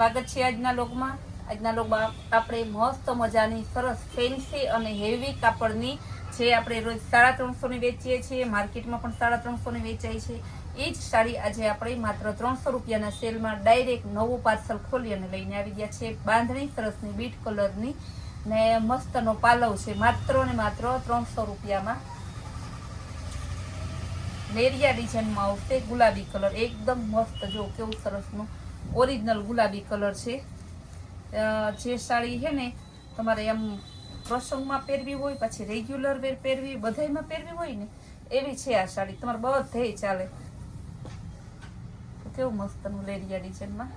સ્વાગત છે આજના લોગમાં આજના લોગમાં આપણે મસ્ત મજાની, સરસ ફેન્સી અને હેવી કાપડની જે આપણે રોજ સાડા ત્રણસોની વેચીએ છીએ, માર્કેટમાં પણ સાડા ત્રણસોની વેચાય છે. એ જ સાડી આજે આપણે માત્ર ત્રણસો રૂપિયાના સેલમાં ડાયરેક્ટ નવું પાર્સલ ખોલી અને લઈને આવી ગયા છે બાંધણી સરસની, બીટ કલરની ને મસ્તનો પાલવ છે. માત્ર ને માત્ર ત્રણસો રૂપિયામાં. લેરિયા ડિઝાઇનમાં આવશે ગુલાબી કલર. એકદમ મસ્ત. જો કેવું સરસનું ઓરિજિનલ ગુલાબી કલર છે. જે સાડી છે ને, તમારે એમ પ્રસંગમાં પહેરવી હોય, પછી રેગ્યુલર વેર પહેરવી બધાયમાં પહેરવી હોય ને, એવી છે આ સાડી. તમારે બધે ચાલે. કેવું મસ્તનું લેરિયા ડિઝાઇનમાં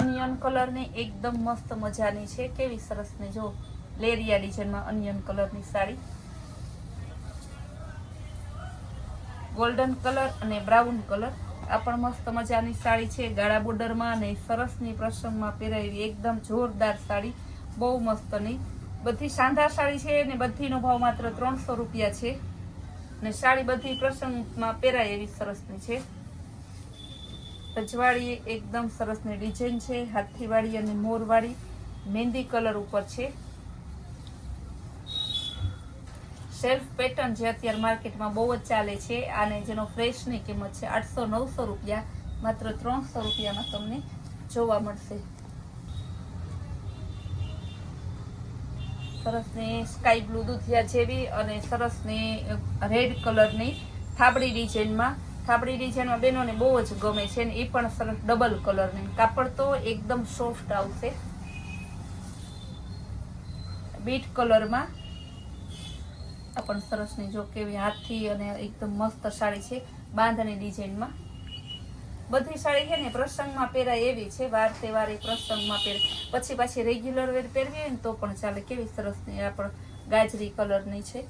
અનિયન કલરની એકદમ મસ્ત મજાની છે. કેવી સરસ ને જો લેરિયા ડિઝાઇનમાં અનિયન કલરની સાડી. ગોલ્ડન કલર અને બ્રાઉન કલર આ પણ મસ્ત મજાની સાડી છે, ગાળા બોર્ડરમાં અને સરસની પ્રસંગમાં પહેરાવી એકદમ જોરદાર સાડી, બહુ મસ્તની. બધી શાનદાર સાડી છે ને બધીનો ભાવ માત્ર ત્રણસો રૂપિયા છે. ને સાડી બધી પ્રસંગમાં પહેરાય એવી સરસની છે. રજવાડી એકદમ સરસની ડિઝાઇન છે, હાથીવાળી અને મોરવાળી, મહેંદી કલર ઉપર છે. સેલ્ફ પેટર્ન જે અત્યારે માર્કેટમાં બહુ જ ચાલે છે અને જેનો ફ્રેશની કિંમત છે આઠસો નવસો રૂપિયા, માત્ર ત્રણસો રૂપિયામાં તમને જોવા મળશે. સરસની સ્કાય બ્લુ દુધિયા જેવી અને સરસની રેડ કલરની થાબડી ડિઝાઇનમાં થાબડી ડિઝાઇનમાં બેનોને બહુ જ ગમે છે ને એ પણ સરસ ડબલ કલરની કાપડ તો એકદમ સોફ્ટ આવશે. બીટ કલરમાં આ પણ સરસની જો કેવી હાથથી અને એકદમ મસ્ત સાડી છે બાંધણી ડિઝાઇનમાં. બધી સાડી છે ને પ્રસંગમાં પહેરાય એવી છે, વાર તહેવારે પ્રસંગમાં પહેર. પછી પાછી રેગ્યુલર વેર પહેરવી હોય ને તો પણ ચાલે. કેવી સરસની આ પણ ગાજરી કલરની છે.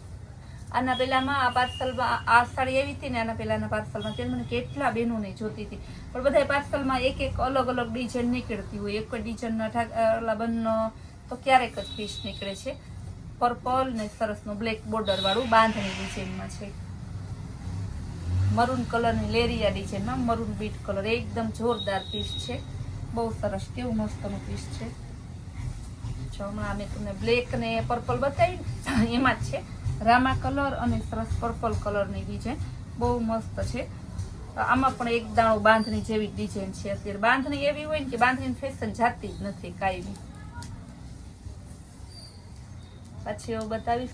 આના પહેલામાં આ પાર્સલમાં આ સાડી એવી હતી ને આના પહેલાના પાર્સલમાં ત્યારે મને કેટલા બહેનોને જોતી હતી. પણ બધા પાર્સલમાં એક એક અલગ અલગ ડિઝાઇન નીકળતી હોય. એક ડિઝાઇનના ઠાકલા બંધનો તો ક્યારેક જ પીસ નીકળે છે. પર્પલ ને સરસનું બ્લેક બોર્ડર વાળું બાંધણી ડિઝાઇનમાં છે. મરૂન કલરની લેરિયા ડિઝાઇનમાં મરૂન બીટ કલર એકદમ જોરદાર પીસ છે. બહુ સરસ, કેવું મસ્તનું પીસ છે. હમણાં અમે તમને બ્લેક ને પર્પલ બતાવી એમાં જ છે. રામા કલર અને સરસ પર્પલ કલરની ડિઝાઇન બહુ મસ્ત છે. આમાં પણ એક દાણો બાંધણી જેવી ડિઝાઇન છે. અત્યારે બાંધણી એવી હોય ને કે બાંધણીની ફેશન જાતી જ નથી કાંઈ પછી એવું બતાવીશ.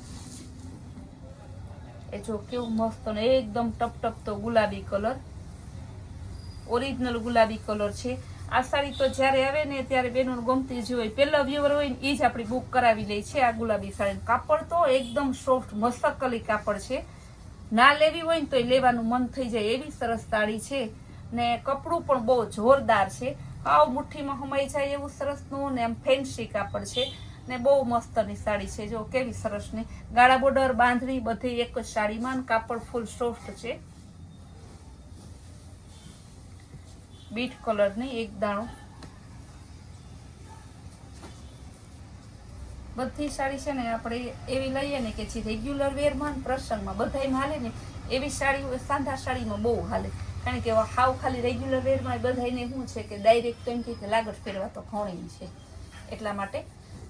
એ જો કેવું મસ્ત ને એકદમ ટપ ટપ તો ગુલાબી કલર. ઓરિજિનલ ગુલાબી કલર છે. આ સાડી તો જ્યારે આવે ને ત્યારે બેનો ગમતી જ હોય. પહેલા વ્યુઅર હોય ને એ જ આપણી બુક કરાવી લઈ છે આ ગુલાબી સાડી. કાપડ તો એકદમ સોફ્ટ મસ્તકલી કાપડ છે. ના લેવી હોય ને તો લેવાનું મન થઈ જાય એવી સરસ સાડી છે. ને કપડું પણ બહુ જોરદાર છે. આવ મુઠ્ઠીમાં હમાઈ જાય એવું સરસનું ને એમ ફેન્સી કાપડ છે. ને બહુ મસ્તની સાડી છે. જો કેવી સરસની ગાળા બોર્ડર બાંધણી બધી એક જ સાડીમાં કાપડ ફૂલ સોફ્ટ છે. બીટ કલરની એક દાણો. બધી સાડી છે ને આપણે એવી લઈએ ને કે જે રેગ્યુલર વેરમાં પ્રસંગમાં બધાયમાં હાલે ને એવી સાડી સાંધા સાડીમાં બહુ હાલે. કારણ કે હાવ ખાલી રેગ્યુલર વેરમાં બધાયને શું છે કે ડાયરેક્ટ કેમ કે લાગટ પહેરવા તો ઘણી છે. એટલા માટે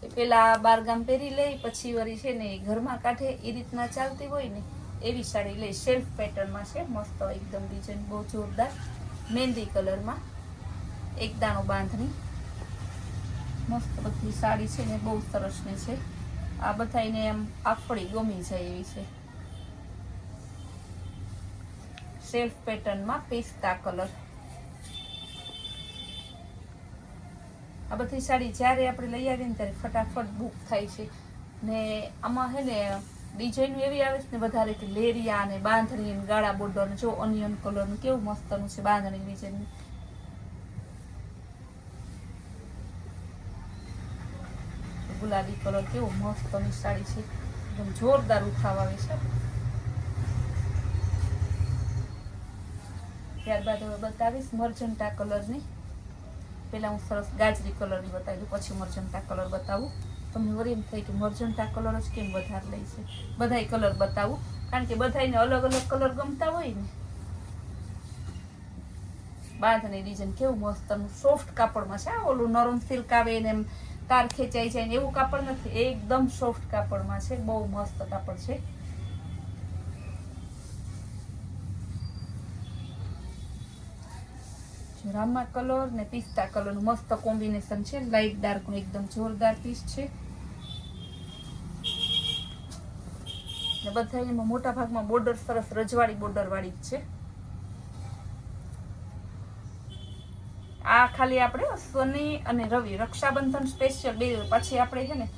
પેલા બારગામ પહેરી લઈ પછી વળી છે ને ઘરમાં કાઢે, એ રીતના ચાલતી હોય ને, એવી સાડી લઈ સેલ્ફ પેટર્નમાં છે, મસ્ત એકદમ ડિઝાઇન બહુ જોરદાર. મહેંદી કલરમાં એક દાણો બાંધણી. મસ્ત બધી સાડી છે ને, બહુ સરસની છે. આ બધાને એમ આફળી ગમી જાય એવી છે. સેલ્ફ પેટર્નમાં પિસ્તા કલર આ બધી સાડી જ્યારે આપણે લઈ આવીએ ને ત્યારે ફટાફટ બુક થાય છે. ને આમાં છે ને ડિઝાઇન એવી આવે છે ને વધારે કે લેરિયા ને બાંધણી ગાળા બોર્ડર જો ઓનિયન કલરનું કેવું મસ્તનું છે બાંધણી ડિઝાઇન ગુલાબી કલર કેવો મસ્તની સાડી છે. એકદમ જોરદાર ઉઠાવ આવે છે. ત્યારબાદ હવે બતાવીશ મર્જન્ટા કલરની પહેલા હું સરસ ગાજરી કલરની બતાવી દઉં, પછી મર્જન્ટા કલર બતાવું. તમને વળી એમ થાય કે મર્જન્ટા કલર જ કેમ વધારે લે છે? બધાય કલર બતાવું. કારણ કે બધાયને અલગ અલગ કલર ગમતા હોય ને. બાંધની ડિઝાઇન કેવું મસ્ત સોફ્ટ કાપડમાં છે. ઓલું નરમ સિલ્ક આવે ને એમ તાર ખેંચાઈ જાય ને એવું કાપડ નથી, એકદમ સોફ્ટ કાપડમાં છે. બહુ મસ્ત કાપડ છે. રામા કલર ને પિસ્તા કલરનું મસ્ત કોમ્બિનેશન છે. લાઇટ ડાર્કનું એકદમ જોરદાર પીસ છે. ને બધા એમાં મોટા ભાગમાં બોર્ડર સરસ રજવાડી બોર્ડર વાળી જ છે. આ ખાલી આપણે શનિ અને રવિ રક્ષાબંધન સ્પેશિયલ બે પછી આપણે છે ને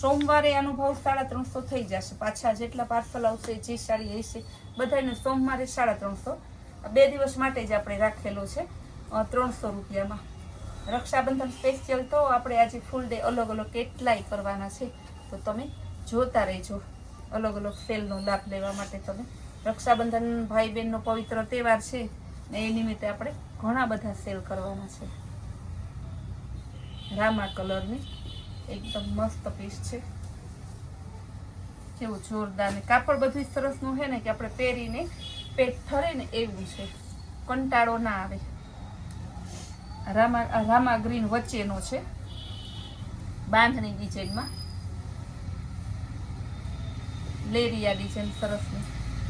સોમવારે આનો ભાવ સાડા ત્રણસો થઈ જશે. પાછા જેટલા પાર્સલ આવશે, જે સાડી હશે, બધાને સોમવારે સાડા ત્રણસો. બે દિવસ માટે જ આપણે રાખેલો છે. ત્રણસો રૂપિયામાં. રક્ષાબંધન સ્પેશિયલ તો આપણે આજે ફૂલ ડે અલગ અલગ કેટલાય કરવાના છે, તો તમે જોતા રહેજો. અલગ અલગ સેલનો લાભ લેવા માટે તમે. રક્ષાબંધન ભાઈ બહેનનો પવિત્ર તહેવાર છે, ને એ નિમિત્તે આપણે ઘણા બધા સેલ કરવાના છે. રામા કલરની એકદમ મસ્ત પીસ છે. કેવું જોરદાર ને કાપડ બધું સરસનું છે ને કે આપણે પહેરીને, પેટ ઠરે ને એવું છે. કંટાળો ના આવે. રામા રામા ગ્રીન વચ્ચેનો છે, બાંધણી ડિઝાઇનમાં. લેરિયા ડિઝાઇન સરસ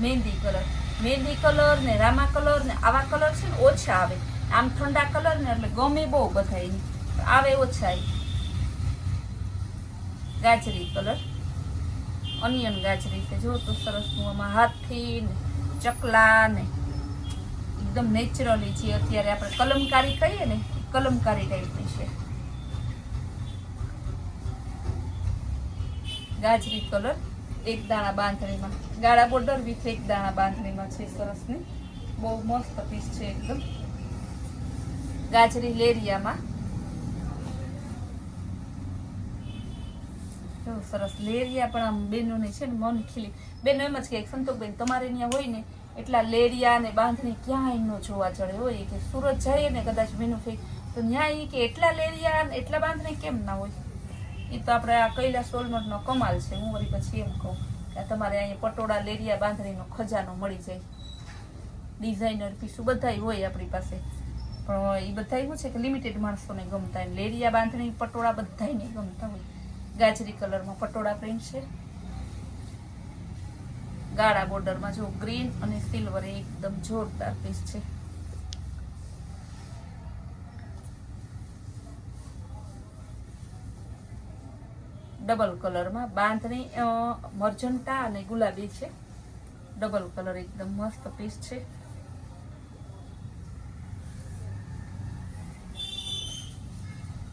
મહેંદી કલર. મહેંદી કલર ને રામા કલર ને આવા કલર છે ને ઓછા આવે. આમ ઠંડા કલર ને એટલે ગમે બહુ બધા એની. આવે ઓછા. ગાજરી કલર. ઓનિયન ગાજરી છે. જો તો સરસનું આમાં હાથથી ને ચકલા ને એકદમ નેચરલી જે અત્યારે આપણે કલમકારી કહીએ ને, કલમકારી ટાઈપની છે. ગાજરી કલર એક દાણા બાંધણીમાં. ગાળા બોર્ડર વિથ એક દાણા બાંધણીમાં છે સરસની બહુ મસ્ત પીસ છે એકદમ. ગાજરી લેરિયામાં. સરસ, લેરિયા પણ આમ બેનોને છે ને મન ખીલી બેનો એમ જ કે સંતોષબેન તમારે ત્યાં હોય ને એટલા લેરિયા ને બાંધણી ક્યાંય ન જોવા ચડે હોય કે સુરત જઈએ ને કદાચ બેનું ફેક તો ત્યાં એ કે એટલા લેરિયા ને એટલા બાંધણી કેમ ના હોય? એ તો આપણે આ કૈલાસ સોલમટનો કમાલ છે, હું વળી પછી એમ કહું કે તમારે અહીંયા પટોળા લેરિયા બાંધણીનો ખજાનો મળી જાય. ડિઝાઇનર પીસું બધાય હોય આપણી પાસે. પણ એ બધાય શું છે કે લિમિટેડ માણસોને ગમતા લેરિયા બાંધણી, પટોળા બધાને ગમતા હોય. ગાજરી કલરમાં પટોળા પ્રિન્ટ છે. ગાળા બોર્ડરમાં જો ગ્રીન અને સિલ્વર એકદમ જોરદાર પીસ છે. ડબલ કલરમાં બાંધણી અ, અને ગુલાબી છે. ડબલ કલર એકદમ મસ્ત પીસ છે.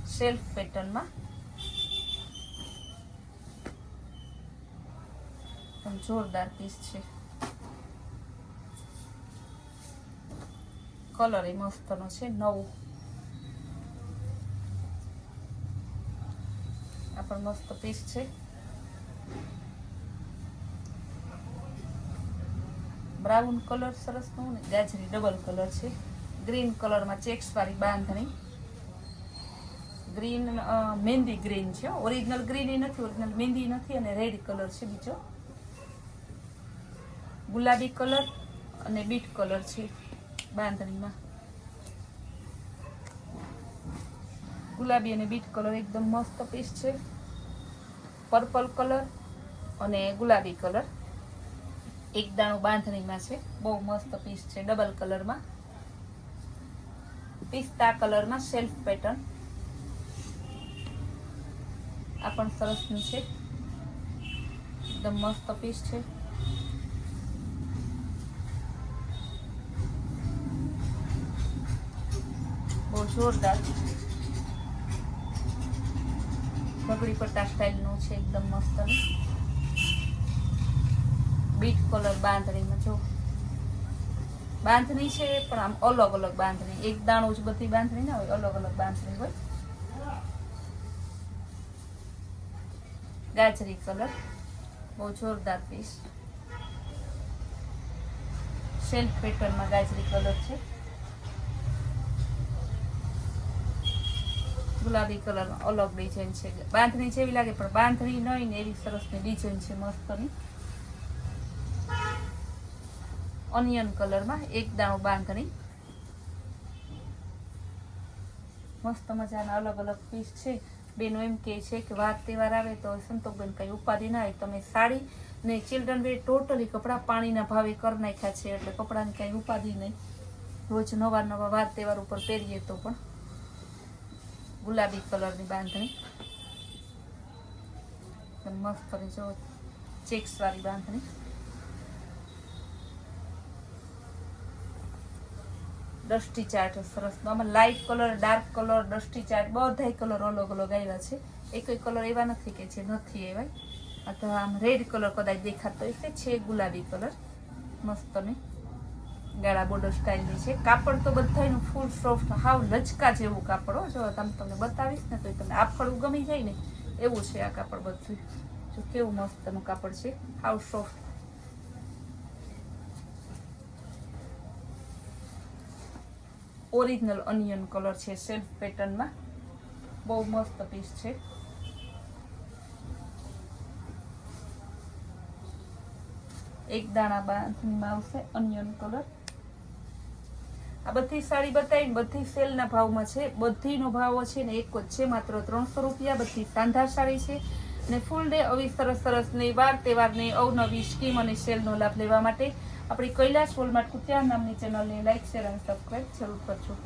સેલ્ફ પેટર્નમાં એકદમ જોરદાર પીસ છે. કલર એ મસ્તનો છે, નવું. આ પણ મસ્ત પીસ છે. બ્રાઉન કલર સરસનું ને, ગાજરી ડબલ કલર છે. ગ્રીન કલરમાં ચેક્સવાળી બાંધણી. ગ્રીન મહેંદી ગ્રીન છે ઓરિજિનલ ગ્રીન નથી ઓરિજિનલ મહેંદી નથી અને રેડ કલર છે બીજો. ગુલાબી કલર અને બીટ કલર છે બાંધણીમાં. ગુલાબી અને બીટ કલર એકદમ મસ્ત પીસ છે. પર્પલ કલર અને ગુલાબી કલર. એક દાણું બાંધણીમાં છે. બહુ મસ્ત પીસ છે ડબલ કલરમાં. પિસ્તા કલરમાં સેલ્ફ પેટર્ન. આ પણ સરસની છે. એકદમ મસ્ત પીસ છે. જોરદાર. પગડી પટ્ટા સ્ટાઇલનું છે, એકદમ મસ્ત. બીટ કલર બાંધણીમાં, જો. બાંધણી છે, પણ આમ અલગ અલગ બાંધણી. એક દાણો જ બધી બાંધણી ના હોય, અલગ અલગ બાંધણી હોય. ગાજરી કલર બહુ જોરદાર પીસ સેલ્ફ પેટર્નમાં ગાજરી કલર છે. ગુલાબી કલર અલગ ડિઝાઇન છે. બાંધણી જેવી લાગે, પણ બાંધણી નહીં ને એવી સરસની ડિઝાઇન છે મસ્તની. ઓનિયન કલરમાં એક દાણો બાંધણી. મસ્ત મજાના અલગ અલગ પીસ છે. બેનો એમ કે છે કે વાર તહેવાર આવે તો સંતોકબેન કંઈ ઉપાધિ ના આવે તમે સાડી ને ચિલ્ડ્રન વેર ટોટલી કપડાં પાણીના ભાવે કરી નાખ્યા છે. એટલે કપડાની કાંઈ ઉપાધિ નહીં રોજ નવા નવા વાર તહેવાર ઉપર પહેરીએ તો પણ ગુલાબી કલરની બાંધણી એકદમ મસ્ત કરી જો ચેક્સ વાળી બાંધણી ડસ્ટી ચાર્ટ સરસ આમાં light colour dark colour dusty chart બધાય કલર અલગ અલગ આવ્યા છે એક કલર એવા નથી કે જે નથી એવા આ તો આમ રેડ કલર કદાચ દેખાતો હશે છે ગુલાબી કલર મસ્ત ને ગાળા બોર્ડર સ્ટાઇલની છે. કાપડ તો બધાયનું ફૂલ સોફ્ટ હાવ લચકા જેવું કાપડ હો. જો તમે તમને બતાવીશ ને તો તમને આફળું ગમી જાય ને એવું છે આ કાપડ બધું જો કેવું મસ્તનું કાપડ છે. How soft original onion colour છે સેલ્ફ પેટર્નમાં બહુ મસ્ત પીસ છે. એક દાણા બાંધણીમાં આવશે અનિયન કલર આ બધી સાડી બતાવીને બધી સેલના ભાવમાં છે. બધીનો ભાવ છે ને એક જ છે, માત્ર ત્રણસો રૂપિયા. બધી શાનદાર સાડી છે. ને ફૂલ ડે આવી સરસ સરસ ને વાર તહેવારની અવનવી સ્કીમ અને સેલનો લાભ લેવા માટે આપણી કૈલાસ વોલમાર્ટ કુતિયા નામની ચેનલને લાઇક શેર અને સબસ્ક્રાઈબ જરૂર કરજો.